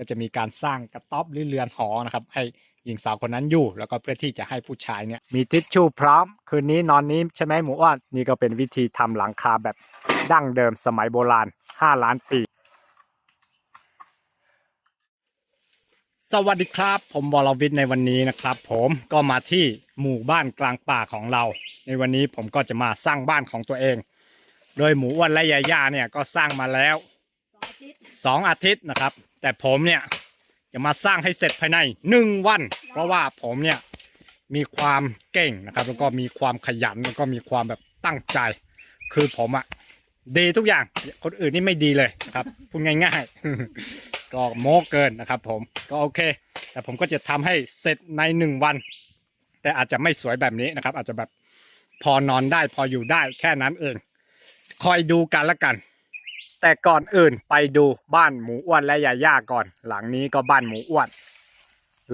ก็จะมีการสร้างกระต๊อบหรือเรือนหอนะครับ ให้หญิงสาวคนนั้นอยู่ แล้วก็เพื่อที่จะให้ผู้ชายเนี่ยมีทิชชู่พร้อม คืนนี้นอนนี้ใช่ไหมหมูอ้วนนี่ก็เป็นวิธีทำหลังคาแบบดั้งเดิมสมัยโบราณ 5 ล้านปี สวัสดีครับ ผมวรวิทย์ในวันนี้นะครับ ผมก็มาที่หมู่บ้านกลางป่าของเรา ในวันนี้ผมก็จะมาสร้างบ้านของตัวเอง โดยหมูอ้วนและยาย่าเนี่ยก็สร้างมาแล้วสองอาทิตย์นะครับ แต่ผมเนี่ยจะมาสร้างให้เสร็จภายในหนึ่งวัน เพราะว่าผมเนี่ยมีความเก่งนะครับ แล้วก็มีความขยันแล้วก็มีความแบบตั้งใจ คือผมอะดีทุกอย่างคนอื่นนี่ไม่ดีเลยนะครับพูดง่ายๆ ก็โม้เกินนะครับผมก็โอเค แต่ผมก็จะทำให้เสร็จในหนึ่งวัน แต่อาจจะไม่สวยแบบนี้นะครับ อาจจะแบบพอนอนได้พออยู่ได้แค่นั้นเองคอยดูกันละกัน แต่ก่อนอื่นไปดูบ้านหมูอ้วนและยาย่าก่อน หลังนี้ก็บ้านหมูอ้วน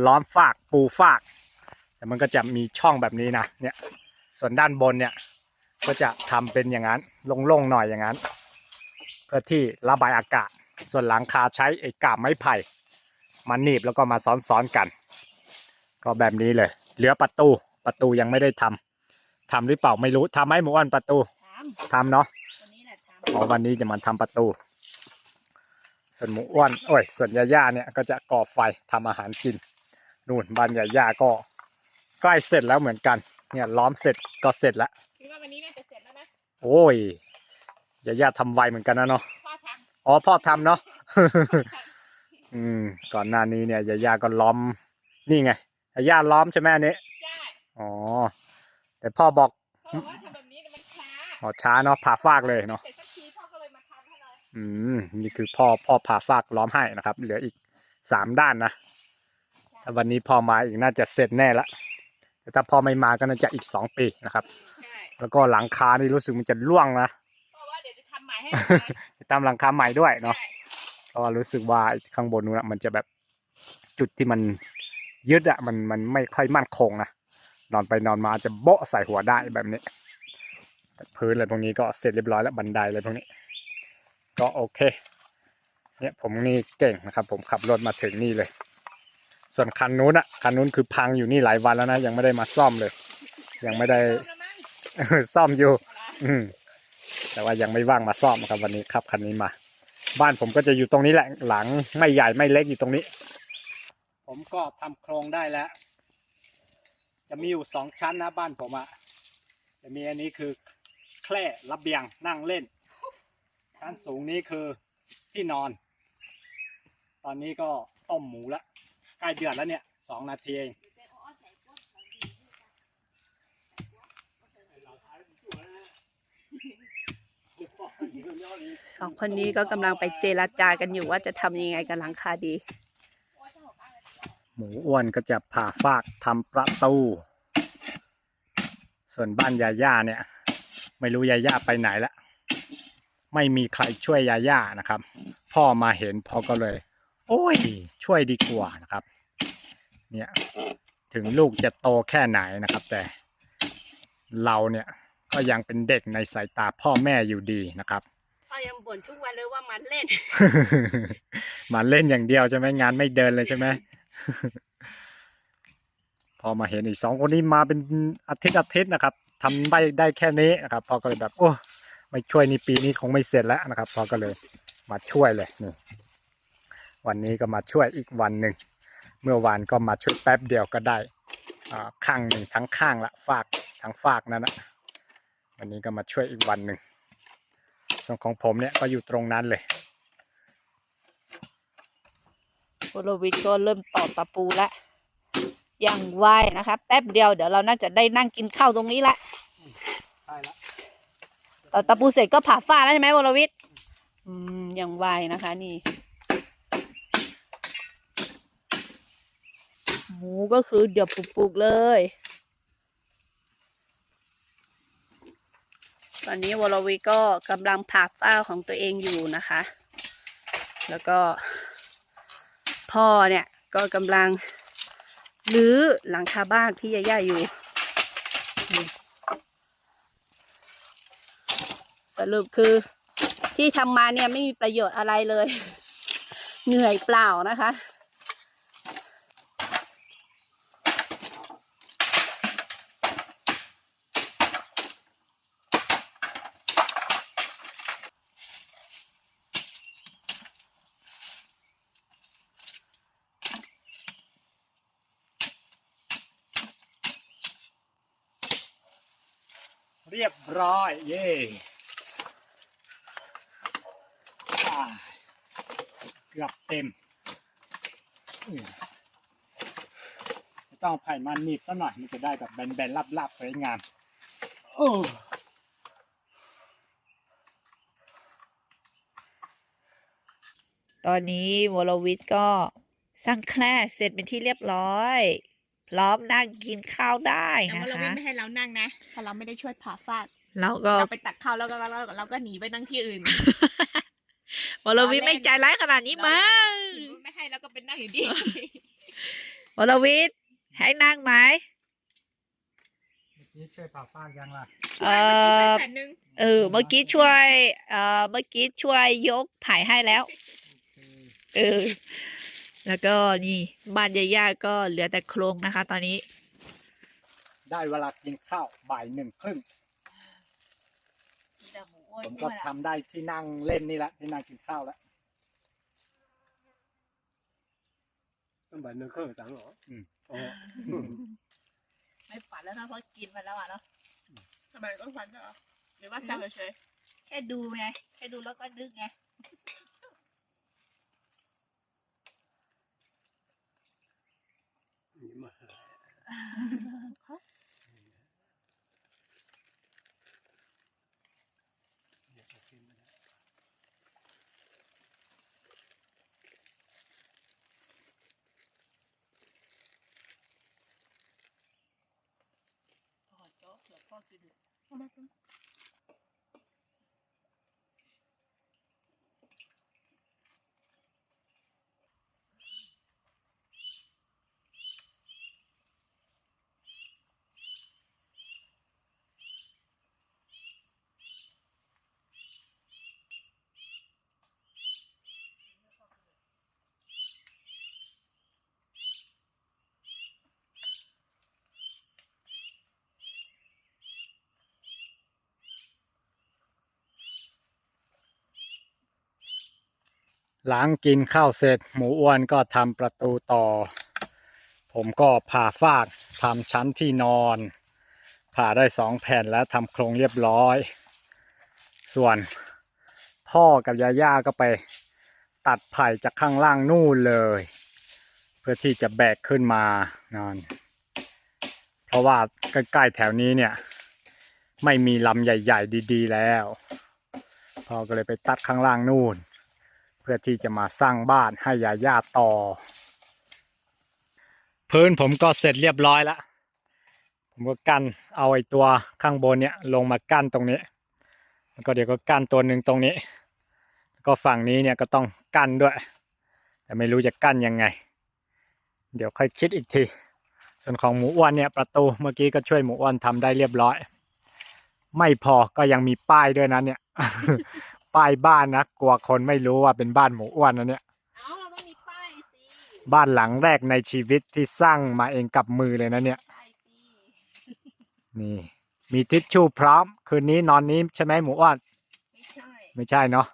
ล้อมฟากปูฟาก แต่มันก็จะมีช่องแบบนี้นะเนี่ย ส่วนด้านบนเนี่ย ก็จะทำเป็นอย่างนั้นโล่งๆหน่อยอย่างนั้น เพื่อที่ระบายอากาศ ส่วนหลังคาใช้ไอ้กาบไม้ไผ่มาหนีบแล้วก็มาซ้อนๆกัน ก็แบบนี้เลย เหลือประตูประตูยังไม่ได้ทำทำหรือเปล่าไม่รู้ทำไหมหมูอ้วนประตูถามทำเนาะ อ๋อวันนี้จะมาทำประตู ส่วนหมูอ้วนโอ้ย ส่วนยาย่าเนี่ยก็จะก่อไฟทำอาหารกิน นู่นบ้านยาย่าก็ใกล้เสร็จแล้วเหมือนกัน เนี่ยล้อมเสร็จก็เสร็จแล้วคิดว่าวันนี้น่าจะเสร็จแล้วนะ โอ้ยยาย่าทำไวเหมือนกันนะเนาะ พ่อทอ๋อพ่อทำเนาะำอืม ก่อนหน้านี้เนี่ยยาย่าก็ล้อม นี่ไงยาย่าล้อมใช่ไหมอันนี้ใช่ อ๋อ แต่พ่อบอกพ่อบอกว่าทำแบบนี้มันช้า อ๋อช้าเนาะผ่าฟากเลยเนาะ เสร็จสัก อืมนี่คือพ่อพ่อผ่าฟากล้อมให้นะครับ เหลืออีกสามด้านนะถ้าวันนี้พ่อมาอีกน่าจะเสร็จแน่ละแต่ถ้าพ่อไม่มาก็น่าจะอีกสองปีนะครับใช่แล้วก็หลังคานี่รู้สึกมันจะร่วงนะพ่อว่าเดี๋ยวจะทำใหม่ให้มันเลยตามหลังคาใหม่ด้วยเนาะใช่เพราะว่ารู้สึกว่าข้างบนนู้นอะมันจะแบบจุดที่มันยึดอะมันมันไม่ค่อยมั่นคงนะนอนไปนอนมาจะโบะใส่หัวได้แบบนี้แต่พื้นอะไรพวกนี้ก็เสร็จเรียบร้อยแล้วบันไดอะไรพวกนี้ ก็โอเค เนี่ยผมนี่เก่งนะครับ ผมขับรถมาถึงนี่เลย ส่วนคันนู้นอะคันนู้นคือพังอยู่นี่หลายวันแล้วนะ ยังไม่ได้มาซ่อมเลย ยังไม่ได้ซ่อมอยู่ อืมแต่ว่ายังไม่ว่างมาซ่อมครับวันนี้ขับคันนี้มา บ้านผมก็จะอยู่ตรงนี้แหละหลังไม่ใหญ่ไม่เล็กอยู่ตรงนี้ ผมก็ทำโครงได้แล้ว จะมีอยู่สองชั้นนะบ้านผมอะจะมีอันนี้คือแคร่ระเบียงนั่งเล่น ชั้นสูงนี้คือที่นอน ตอนนี้ก็ต้มหมูละใกล้เดือดแล้วเนี่ยสองนาทีเองสองคนนี้ก็กำลังไปเจรจากันอยู่ว่าจะทำยังไงกับหลังคาดี หมูอ้วนก็จะผ่าฟากทำประตู ส่วนบ้านยาย่าเนี่ย ไม่รู้ยาย่าไปไหนละ ไม่มีใครช่วยยาย่านะครับ พ่อมาเห็นพ่อก็เลย โอ้ย ช่วยดีกว่านะครับ เนี่ยถึงลูกจะโตแค่ไหนนะครับ แต่เราเนี่ยก็ยังเป็นเด็กในสายตาพ่อแม่อยู่ดีนะครับพ่อยังบ่นทุกวันเลยว่ามันเล่นมาเล่นอย่างเดียวใช่ไหมงานไม่เดินเลยใช่ไหมพอมาเห็นอีกสองคนนี้มาเป็นอาทิตย์อาทิตย์นะครับทำได้ได้แค่นี้นะครับพอก็เลยแบบโอ้ ไม่ช่วยนี่ปีนี้คงไม่เสร็จแล้วนะครับพอก็เลยมาช่วยเลยนี่วันนี้ก็มาช่วยอีกวันหนึ่งเมื่อวานก็มาช่วยแป๊บเดียวก็ได้อ่าข้างหนึ่งทั้งข้างละฝากทั้งฝากนั่นนะวันนี้ก็มาช่วยอีกวันหนึ่งส่วนของผมเนี่ยก็อยู่ตรงนั้นเลยโพโลวิทก็เริ่มตอกตะปูละอย่างไวนะคะ แป๊บเดียวเดี๋ยวเราน่าจะได้นั่งกินข้าวตรงนี้ละใช่แล้ว ตอกตะปูเสร็จก็ผ่าฝ้าแล้วใช่ไหมโพโลวิทอืมอย่างไวนะคะนี่ หมูก็คือเดี๋ยวปุกๆเลย ตอนนี้วอลวิทก็กำลังผ่าฝ้าของตัวเองอยู่นะคะ แล้วก็ พ่อเนี่ยก็กำลังรื้อหลังคาบ้านพี่ยาย่าอยู่นี่ สรุปคือที่ทำมาเนี่ยไม่มีประโยชน์อะไรเลย เหนื่อยเปล่านะคะ เรียบร้อย เย่อ่า เกือบเต็มอืมต้องเอาไผ่มาหนีบซะหน่อยมันจะได้แบบแบนๆลับๆสวยงามโอ้ตอนนี้วรวิทย์ก็สร้างแคร่เสร็จเป็นที่เรียบร้อย พร้อมนั่งกินข้าวได้แต่นะว่าเราคะไม่ให้เรานั่งนะเพราะเราไม่ได้ช่วยผ่าฟาดแล้วก็เราไปตักข้าวแล้วก็เราเราก็หนีไปนั่งที่อื่น วรวิทย์ไม่ใจร้ายขนาดนี้มั้งถึงไม่ให้แล้วก็เป็นนั่งอยู่ดีวรวิทย์ให้นั่งไหมเมื่อกี้ช่วยป่าฟางยังล่ะเอช่วยอแผ่นหนึงเออ เมื่อกี้ช่วย เอ่อเมื่อกี้ช่วยยกไผ่ให้แล้ว เออ แล้วก็นี่บ้านยาย่าก็เหลือแต่โครงนะคะ ตอนนี้ ได้เวลากินข้าวบ่ายหนึ่งครึ่ง ผมก็ทำได้ที่นั่งเล่นนี่แหละที่นั่งกินข้าวแล้วต้องแบบนึงเครื่องสังเหรออืมอ๋อไม่ฝันแล้วนะเพราะกินมาแล้วอะเนาะทำไมต้องฟันด้วยเหรอหรือว่าแซวเฉยแค่ดูไงแค่ดูแล้วก็นึกไงนี่มาหาเนี่ยเอาขึ้นมาแล้ว ห ลังกินข้าวเสร็จ หมูอ้วนก็ทำประตูต่อ ผมก็ผ่าฟากทำชั้นที่นอน ผ่าได้สองแผ่นแล้วทำโครงเรียบร้อย ส่วนพ่อกับยาย่าก็ไปตัดไผ่จากข้างล่างนู่นเลย เพื่อที่จะแบกขึ้นมานอน เพราะว่าใกล้ๆแถวนี้เนี่ย ไม่มีลำใหญ่ ๆ ดี ๆ แล้วพ่อก็เลยไปตัดข้างล่างนู่น พื่อที่จะมาสร้างบ้านให้ยาย่าต่อ พื้นผมก็เสร็จเรียบร้อยแล้วผมก็กั้นเอาไอ้ตัวข้างบนเนี่ยลงมากั้นตรงนี้แล้วก็เดี๋ยวก็กั้นตัวหนึ่งตรงนี้ แล้วก็ฝั่งนี้เนี่ยก็ต้องกั้นด้วย แต่ไม่รู้จะกั้นยังไง เดี๋ยวค่อยคิดอีกที ส่วนของหมูอ้วนเนี่ยประตูเมื่อกี้ก็ช่วยหมูอ้วนทำได้เรียบร้อย ไม่พอก็ยังมีป้ายด้วยนะเนี่ย ป้ายบ้านนะกลัวคนไม่รู้ว่าเป็นบ้านหมูอ้วนนะเนี่ยๆเอาเราต้องมีป้ายสิบ้านหลังแรกในชีวิตที่สร้างมาเองกับมือเลยนะเนี่ยใช่สินี่ มีทิชชู่พร้อม คืนนี้นอนนี้ใช่ไหมหมูอ้วน ไม่ใช่ไม่ใช่เนาะ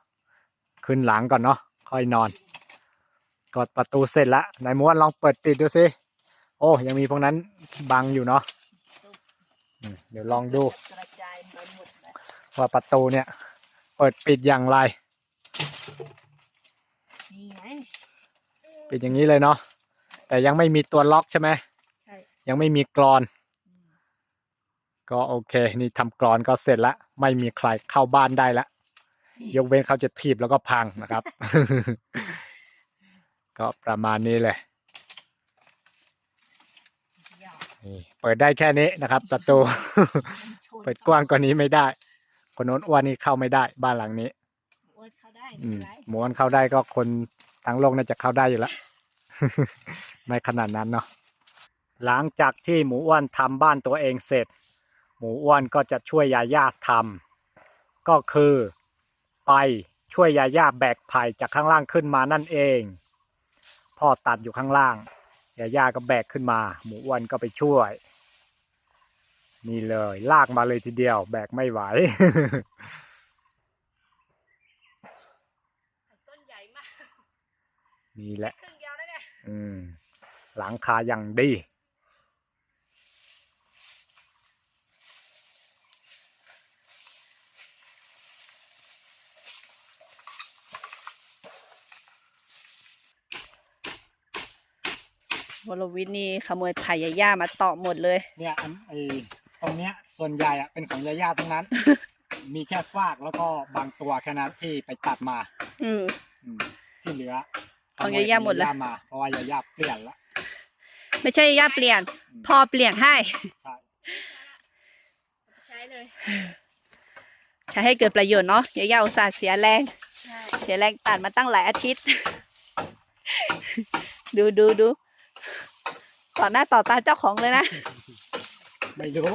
ขึ้นหลังก่อนเนาะค่อยนอน กดประตูเสร็จแล้วนายหมูอ้วนลองเปิดปิดดูสิโอ้ยังมีพวกนั้นบังอยู่เนาะอืมเดี๋ยวลองดูกระจายไปหมดเลยว่าประตูเนี่ยเปิดปิดอย่างไร นี่ไงปิดอย่างนี้เลยเนาะแต่ยังไม่มีตัวล็อกใช่ไหมใช่ยังไม่มีกรอน ก็โอเค นี่ทำกรอนก็เสร็จแล้วไม่มีใครเข้าบ้านได้แล้วยกเว้นเขาจะถีบแล้วก็พังนะครับ ก็ประมาณนี้เลยนี่เปิดได้แค่นี้นะครับประตู เปิดกว้างกว่านี้ไม่ได้ คนโน้นอ้วนนี่เข้าไม่ได้บ้านหลังนี้อ้วนเข้าได้อืไม่มเป็นไรหมูอ้วนเข้าได้ก็คนทั้งโลกน่าจะเข้าได้อยู่แล้ว ไม่ขนาดนั้นเนาะหลังจากที่หมูอ้วนทำบ้านตัวเองเสร็จ หมูอ้วนก็จะช่วยยาย่าทำก็คือไปช่วยยาย่าแบกไผ่จากข้างล่างขึ้นมานั่นเอง พ่อตัดอยู่ข้างล่างยาย่าก็แบกขึ้นมา หมูอ้วนก็ไปช่วย นี่เลย ลากมาเลยทีเดียว แบกไม่ไหว ต้นใหญ่มากนี่แหละครึ่งเดียวแล้วเนี่ยอืม หลังคาอย่างดี วรวิทย์นี่ขโมยไผ่ยาย่ามาตอกหมดเลย เนี่ยอันไอ ตรงเนี้ยส่วนใหญ่อะเป็นของยาย่าทั้งนั้น มีแค่ฟากแล้วก็บางตัวแค่นั้นที่ไปตัดมา อืม อืมที่เหลือของยาย่าหมดเลย ขโยของาามาเพราะว่ายาย่าเปลี่ยนละไม่ใช่ย่าเปลี่ยนพ่อเปลี่ยนให้ ใช่ใช้เลย ใช้ให้เกิดประโยชน์เนาะย่าย่าอุตส่าห์เสียแรง ใช่เสียแรงตัดมาตั้งหลายอาทิตย์ ดูดูดู ต่อหน้าต่อตาเจ้าของเลยนะ ไม่รู้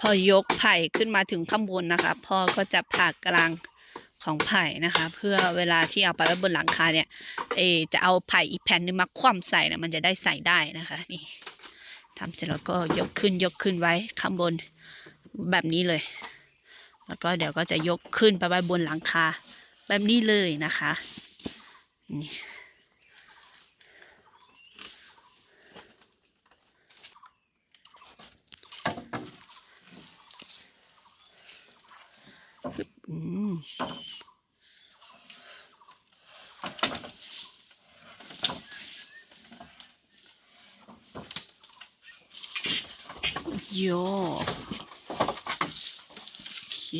พอยกไผ่ขึ้นมาถึงข้างบนนะคะพ่อก็จะผ่ากลางของไผ่นะคะ เพื่อเวลาที่เอาไปไว้บนหลังคาเนี่ย เอจะเอาไผ่อีกแผ่นหนึงมาคว่ำใส่นะมันจะได้ใส่ได้นะคะ นี่ทำเสร็จแล้วก็ยกขึ้นยกขึ้นไว้ข้างบนแบบนี้เลย แล้วก็เดี๋ยวก็จะยกขึ้นไปไว้บนหลังคาแบบนี้เลยนะคะนี่ อืมโยโอเค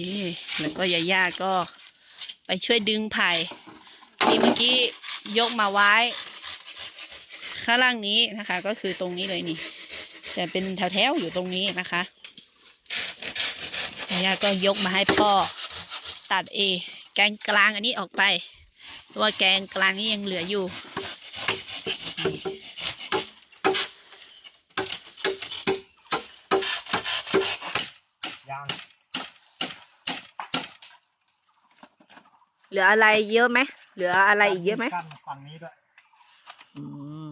แล้วก็ยาย่าก็ไปช่วยดึงไผ่ที่เมื่อกี้ยกมาไว้ ข้างล่างนี้นะคะ ก็คือตรงนี้เลยนี่แต่เป็นแถวๆอยู่ตรงนี้นะคะยาย่าก็ยกมาให้พ่อ ตัดเอแกนกลางอันนี้ออกไปเพราะว่าแกนกลางนี้ยังเหลืออยู่ยางเหลืออะไรเยอะไหม เหลืออะไรอีกเยอะไหมกั้นฝั่งนี้ด้วยอืม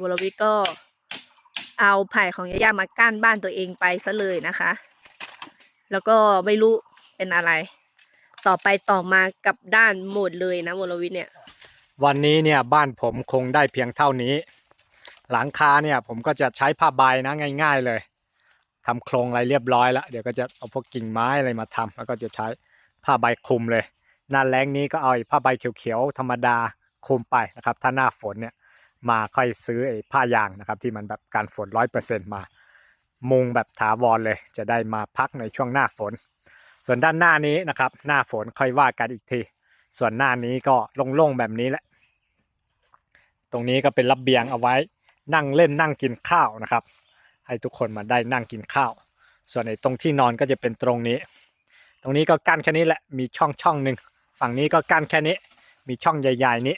วรวิทย์ก็ เอาไผ่ของย่าย่ามากั้นบ้านตัวเองไปซะเลยนะคะ แล้วก็ไม่รู้เป็นอะไร ต่อไปต่อมากับด้านหมดเลยนะวรวิทย์เนี่ย วันนี้เนี่ยบ้านผมคงได้เพียงเท่านี้ หลังคาเนี่ยผมก็จะใช้ผ้าใบนะง่าย ๆเลยทำโครงอะไรเรียบร้อยแล้วเดี๋ยวก็จะเอาพวกกิ่งไม้อะไรมาทำแล้วก็จะใช้ผ้าใบคลุมเลย หน้าแรงนี้ก็เอาผ้าใบเขียวๆธรรมดาคลุมไปนะครับ ถ้าหน้าฝนเนี่ย มาค่อยซื้อไอ้ผ้ายางนะครับ ที่มันแบบการฝนร้อยเปอร์เซ็นมา มุงแบบถาวรเลย จะได้มาพักในช่วงหน้าฝน ส่วนด้านหน้านี้นะครับ หน้าฝนค่อยว่ากันอีกที ส่วนหน้านี้ก็โล่งๆแบบนี้แหละ ตรงนี้ก็เป็นระเบียงเอาไว้นั่งเล่นนั่งกินข้าวนะครับ ให้ทุกคนมาได้นั่งกินข้าว ส่วนในตรงที่นอนก็จะเป็นตรงนี้ ตรงนี้ก็กั้นแค่นี้แหละมีช่องช่องหนึ่งฝั่งนี้ก็กั้นแค่นี้ มีช่องใหญ่ ๆ นี้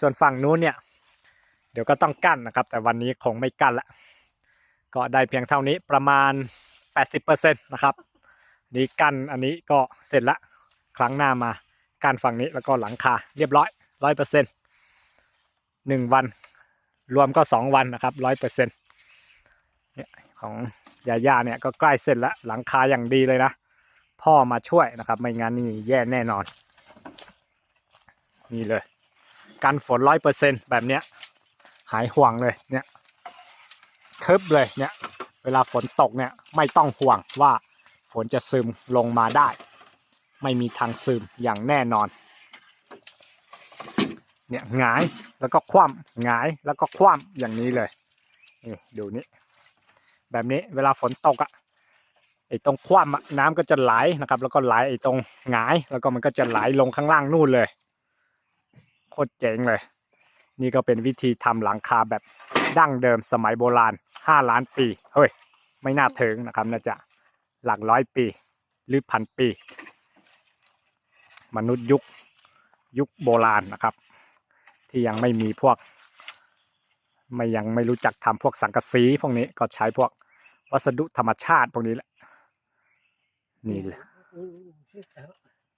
ส่วนฝั่งนู้นเนี่ย เดี๋ยวก็ต้องกั้นนะครับ แต่วันนี้คงไม่กั้นละ ก็ได้เพียงเท่านี้ประมาณ 80%นะครับ นี่กั้นอันนี้ก็เสร็จละ ครั้งหน้ามากั้นฝั่งนี้แล้วก็หลังคาเรียบร้อยร้อยเปอร์เซ็นต์หนึ่งวัน รวมก็สองวันนะครับร้อยเปอร์เซ็นต์เนี่ยของยาย่าเนี่ยก็ใกล้เสร็จแล้วหลังคาอย่างดีเลยนะ พ่อมาช่วยนะครับ ไม่งั้นนี่แย่แน่นอน นี่เลย กันฝนร้อยเปอร์เซ็นแบบเนี้ย หายห่วงเลยเนี่ยทึบเลยเนี่ย เวลาฝนตกเนี่ยไม่ต้องห่วงว่าฝนจะซึมลงมาได้ ไม่มีทางซึมอย่างแน่นอน เนี่ยหงายแล้วก็คว่ำหงายแล้วก็คว่ำอย่างนี้เลยนี่ดูนี่แบบนี้เวลาฝนตกอะ่ะไอ้ตรงคว่ำน้ำก็จะไหลนะครับ แล้วก็ไหลไอ้ตรงหงาย แล้วก็มันก็จะไหลลงข้างล่างนู่นเลยโคตรเจ๋งเลย นี่ก็เป็นวิธีทำหลังคาแบบดั้งเดิมสมัยโบราณห้าล้านปี เฮ้ย ไม่น่าถึงนะครับน่าจะหลักร้อยปี หรือพันปี มนุษย์ยุคยุคโบราณนะครับ ที่ยังไม่มีพวก ไม่ยังไม่รู้จักทำพวกสังกะสีพวกนี้ก็ใช้พวกวัสดุธรรมชาติพวกนี้แหละนี่แหละ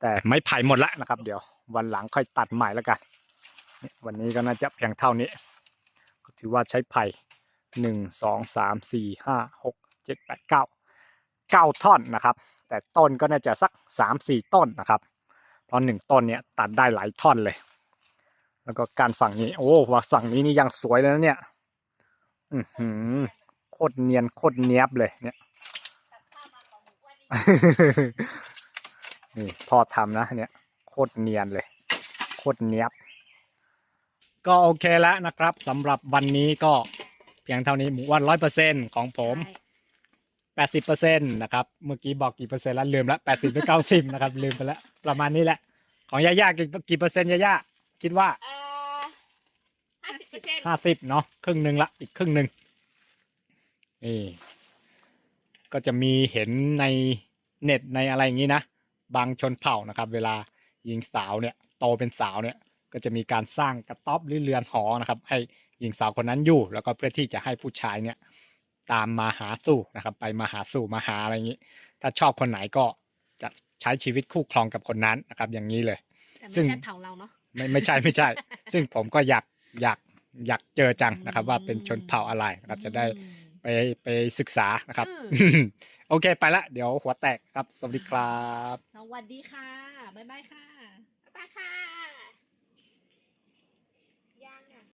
แต่ไม้ไผ่หมดละนะครับ เดี๋ยววันหลังค่อยตัดใหม่แล้วกันเนี่ย วันนี้ก็น่าจะเพียงเท่านี้ ก็ถือว่าใช้ไผ่หนึ่งสองสามสี่ห้าหกเจ็ดแปดเก้าเก้าท่อนนะครับ แต่ต้นก็น่าจะสักสามสี่ต้นนะครับ เพราะหนึ่งต้นเนี่ยตัดได้หลายท่อนเลย แล้วก็การฝั่งนี้ โอ้ว่าฝั่งนี้นี่ยังสวยเลยนะเนี่ย อือหือโคตรเนียนโคตรเนียบเลยเนี่ยนี่พ่อทำนะเนี่ย โคตรเนียนเลย โคตรเนียบ ก็โอเคแล้วนะครับสำหรับวันนี้ก็เพียงเท่านี้หมูอ้วันร้อยเปอร์เซ็นของผมแปดสิบเปอร์เซ็นนะครับ เมื่อกี้บอกกี่เปอร์เซ็นต์แล้วลืมละแปดสิบหรือเก้าสิบนะครับลืมไปแล้วประมาณนี้แหละ ของยาย่ากี่กี่เปอร์เซ็นต์ยาย่าคิดว่าเอ่อห้าสิบเปอร์เซ็นต์ห้าสิบเนาะครึ่งหนึ่งละอีกครึ่งหนึ่งนี่ก็จะมีเห็นในเน็ตในอะไรอย่างนี้นะ บางชนเผ่านะครับ เวลาหญิงสาวเนี่ย โตเป็นสาวเนี่ย ก็จะมีการสร้างกระต๊อบหรือเรือนหอนะครับ ให้หญิงสาวคนนั้นอยู่ แล้วก็เพื่อที่จะให้ผู้ชายเนี่ยตามมาหาสู่นะครับ ไปมาหาสู่มาหาอะไรอย่างนี้ ถ้าชอบคนไหนก็จะใช้ชีวิตคู่ครองกับคนนั้นนะครับ อย่างนี้เลย แต่ซึ่ไม่ง ใช่เผาเราเนาะ ไม่ไม่ใช่ไม่ใช่ ซึ่งผมก็อยากอยากอยากเจอจังนะครับ ว่าเป็นชนเผ่าอะไรนะครับจะได้ไปไปศึกษานะครับโอเคไปละเดี๋ยวหัวแตกครับ สวัสดีครับ สวัสดีค่ะ บ๊ายบายค่ะไปค่ะ